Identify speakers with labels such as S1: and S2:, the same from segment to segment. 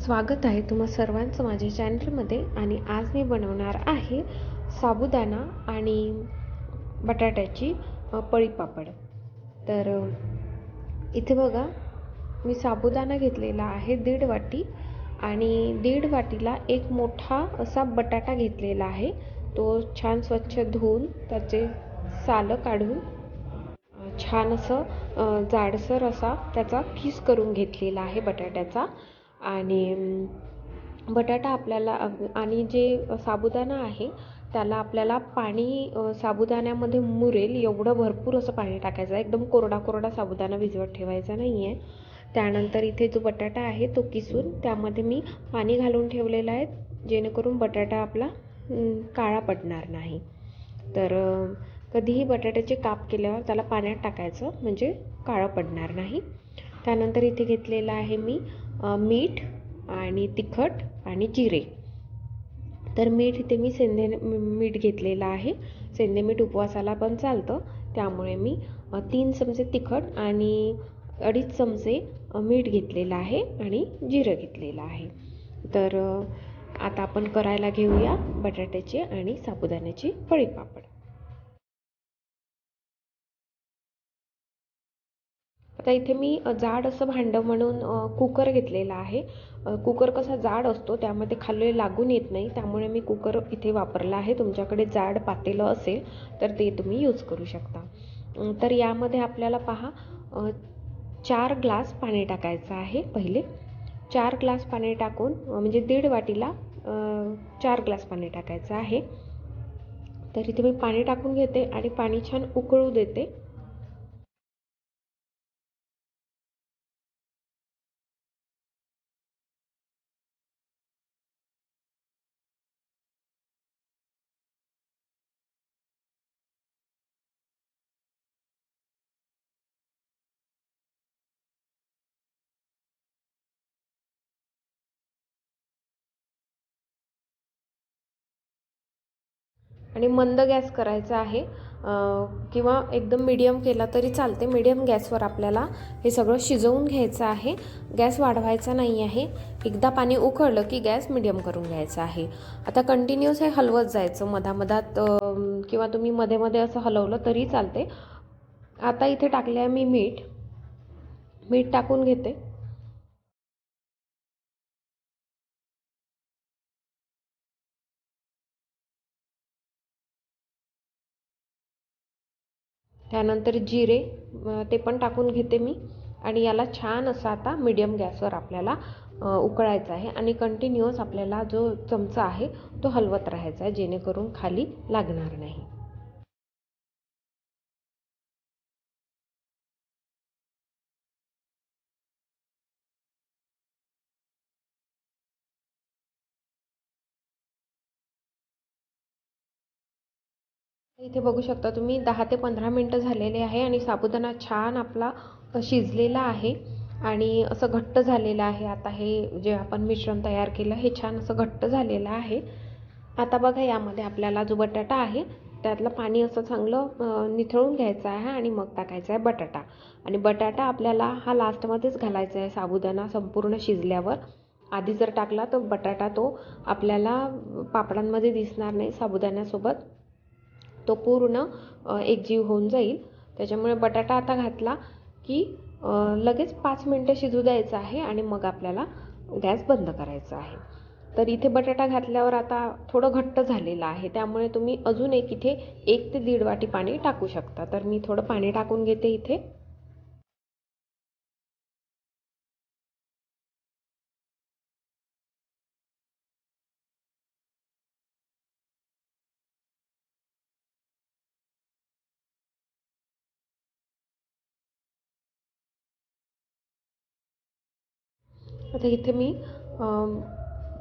S1: स्वागत आहे तुम्हा सर्वांचं माझ्या चॅनलमध्ये आणि आज मी बनवणार आहे साबुदाणा आणि बटाट्याची पळीपापड तर इथे बघा मी साबुदाणा घेतलेला आहे दीड वाटी आणि दीड वाटीला एक मोठा असा बटाटा घेतलेला आहे. तो छान स्वच्छ धुवून त्याचे सालं काढून छान असं जाडसर असा त्याचा किस करून घेतलेला आहे बटाट्याचा. आणि बटाटा आपल्याला आणि जे साबुदाणा आहे त्याला आपल्याला पाणी साबुदाण्यामध्ये मुरेल एवढं भरपूर असं पाणी टाकायचं. आहे एकदम कोरडा कोरडा साबुदाणा भिजवत ठेवायचा नाही आहे त्यानंतर इथे जो बटाटा आहे तो किसून त्यामध्ये मी पाणी घालून ठेवलेलं आहे जेणेकरून बटाटा आपला काळा पडणार नाही. तर कधीही बटाट्याचे काप केल्यावर त्याला पाण्यात टाकायचं म्हणजे काळं पडणार नाही. त्यानंतर इथे घेतलेलं आहे मी मीठ आणि तिखट आणि जिरे. तर मीठ इथे मी सेंधे मीठ घेतलेलं आहे. सेंधे मीठ उपवासाला पण चालतं. त्यामुळे मी तीन चमचे तिखट आणि अडीच चमचे मीठ घेतलेलं आहे आणि जिरं घेतलेलं आहे. तर आता आपण करायला घेऊया बटाट्याचे आणि साबुदाण्याची फळीपापड आता इथे मी जाड असं भांडं म्हणून कुकर घेतलेला आहे. कुकर कसा जाड असतो त्यामध्ये खाल्ले लागून येत नाही त्यामुळे मी कुकर इथे वापरला आहे. तुमच्याकडे जाड पातेलं असेल तर ते तुम्ही यूज करू शकता. तर यामध्ये आपल्याला पहा चार ग्लास पाणी टाकायचं आहे पहिले. चार ग्लास पाणी टाकून म्हणजे दीड वाटीला चार ग्लास पाणी टाकायचं आहे. तर इथे मी पाणी टाकून घेते आणि पाणी छान उकळू देते. आणि मंद गॅस करायचा आहे. किंवा एकदम मीडियम केला तरी चालते. मीडियम गॅसवर आपल्याला हे सगळं शिजवून घ्यायचं आहे. गॅस वाढवायचा नाही आहे. एकदा पाणी उकळलं की गॅस मीडियम करून घ्यायचा आहे. आता कंटिन्युअस हे हलवत जायचं. मधामधात किंवा तुम्ही मध्ये मध्ये असं हलवलं तरी चालते. आता इथे टाकले आहे मी मीठ. मीठ टाकून घेते. त्यानंतर जिरे ते पण टाकून घेते मी. आणि याला छान असं आता मीडियम गॅसवर आपल्याला उकळायचं आहे. आणि कंटिन्युअस आपल्याला जो चमचा आहे तो हलवत राहायचा आहे जेणेकरून खाली लागणार नाही. इथे बघू शकता तुम्ही दहा ते पंधरा मिनटं झालेले आहे आणि साबुदाणा छान आपला शिजलेला आहे. आणि असं घट्ट झालेलं आहे. आता हे जे आपण मिश्रण तयार केलं हे छान असं घट्ट झालेलं आहे. आता बघा यामध्ये आपल्याला जो बटाटा आहे त्यातलं पाणी असं चांगलं निथळून घ्यायचं आहे आणि मग टाकायचा आहे बटाटा. आणि बटाटा आपल्याला हा लास्टमध्येच घालायचा आहे साबुदाणा संपूर्ण शिजल्यावर. आधी जर टाकला तर बटाटा तो आपल्याला पापडांमध्ये दिसणार नाही साबुदाण्यासोबत. तो पूर्ण एकजीव होऊन जाईल. त्याच्यामुळे बटाटा आता घातला की लगेच पाच मिनटं शिजू द्यायचं आहे आणि मग आपल्याला गॅस बंद करायचा आहे. तर इथे बटाटा घातल्यावर आता थोडं घट्ट झालेलं आहे. त्यामुळे तुम्ही अजून एक इथे एक ते दीड वाटी पाणी टाकू शकता. तर मी थोडं पाणी टाकून घेते इथे. आता इथे मी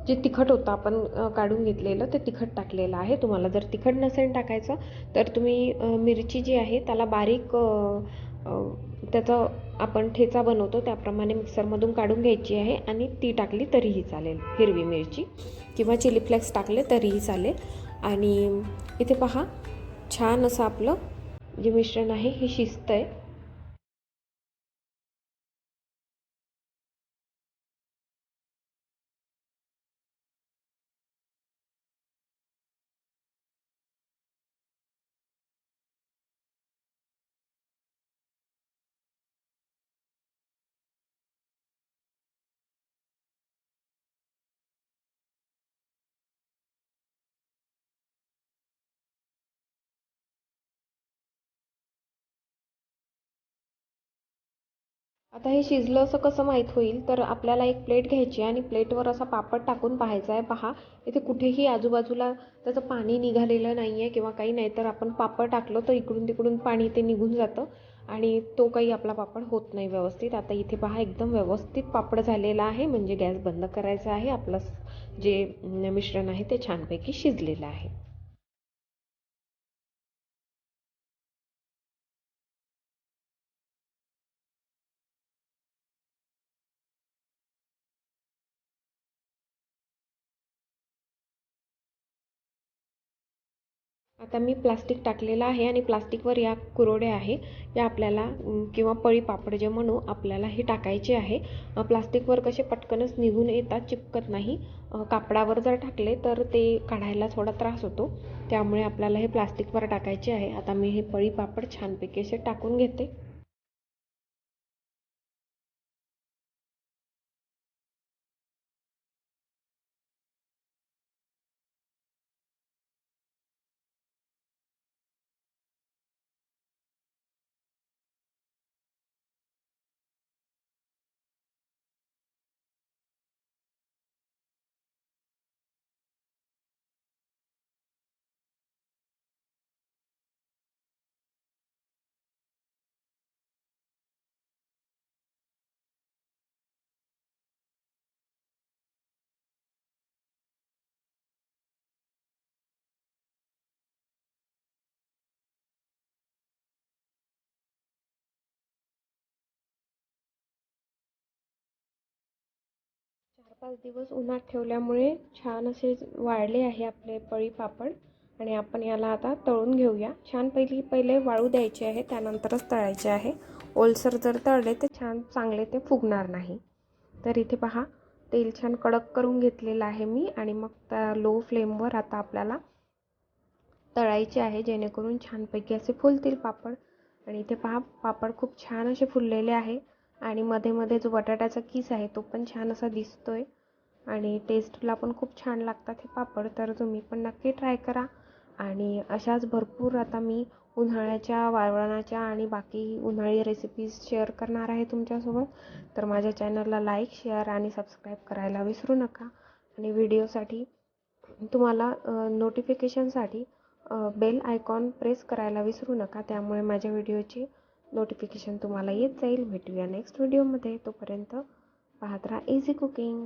S1: जे तिखट होतं आपण काढून घेतलेलं ते तिखट टाकलेलं आहे. तुम्हाला जर तिखट नसेल टाकायचं तर तुम्ही मिरची जी आहे त्याला बारीक त्याचा आपण ठेचा बनवतो त्याप्रमाणे मिक्सरमधून काढून घ्यायची आहे आणि ती टाकली तरीही चालेल. हिरवी मिरची किंवा चिली फ्लेक्स टाकले तरीही चालेल. आणि इथे पहा छान असं आपलं जे मिश्रण आहे हे शिजतं आहे आता हे शिजलं असं कसं माहीत होईल? तर आपल्याला एक प्लेट घ्यायची आणि प्लेटवर असा पापड टाकून पाहायचा आहे. पहा इथे कुठेही आजूबाजूला त्याचं पाणी निघालेलं नाही आहे किंवा काही नाही. तर आपण पापड टाकलं तर इकडून तिकडून पाणी ते निघून जातं आणि तो काही आपला पापड होत नाही व्यवस्थित. आता इथे पहा एकदम व्यवस्थित पापड झालेला आहे. म्हणजे गॅस बंद करायचा आहे. आपलं जे मिश्रण आहे ते छानपैकी शिजलेलं आहे. आता मी प्लास्टिक टाकलेलं आहे आणि प्लास्टिकवर या कुरोड्या आहे. या आपल्याला किंवा पळी पापड जे म्हणू आपल्याला हे टाकायचे आहे. प्लास्टिकवर कसे पटकनच निघून येतात चिपकत नाही. कापडावर जर टाकले तर ते काढायला थोडा त्रास होतो. त्यामुळे आपल्याला हे प्लास्टिकवर टाकायचे आहे. आता मी हे पळी पापड छानपैकी असे टाकून घेते. पाच दिवस उन्हात ठेवल्यामुळे छान असे वाळले आहे आपले पळी पापड. आणि आपण याला आता तळून घेऊया. छान पहिली पहिले वाळू द्यायचे आहे त्यानंतरच तळायचे आहे. ओलसर जर तळले तर छान चांगले ते फुगणार नाही. तर इथे पहा तेल छान कडक करून घेतलेलं आहे मी. आणि मग त्या लो फ्लेमवर आता आपल्याला तळायचे आहे जेणेकरून छानपैकी असे फुलतील पापड. आणि इथे पहा पापड खूप छान असे फुललेले आहे. आणि मध्ये मध्ये जो बटाट्याचा किस आहे तो पण छान असा दिसतोय. आणि टेस्टला पण खूप छान लागतात हे पापड तर तुम्ही पण नक्की ट्राय करा. आणि अशाच भरपूर आता मी उन्हाळ्याच्या वाळवणाच्या आणि बाकी उन्हाळी रेसिपीज शेअर करणार आहे तुमच्यासोबत. तर माझ्या चॅनलला लाईक शेअर आणि सबस्क्राईब करायला विसरू नका. आणि व्हिडिओसाठी तुम्हाला नोटिफिकेशनसाठी बेल आयकॉन प्रेस करायला विसरू नका. त्यामुळे माझ्या व्हिडिओची नोटिफिकेशन तुम्हाला येत जाईल. भेटूया नेक्स्ट व्हिडिओमध्ये तोपर्यंत पाहत राहा इझी कुकिंग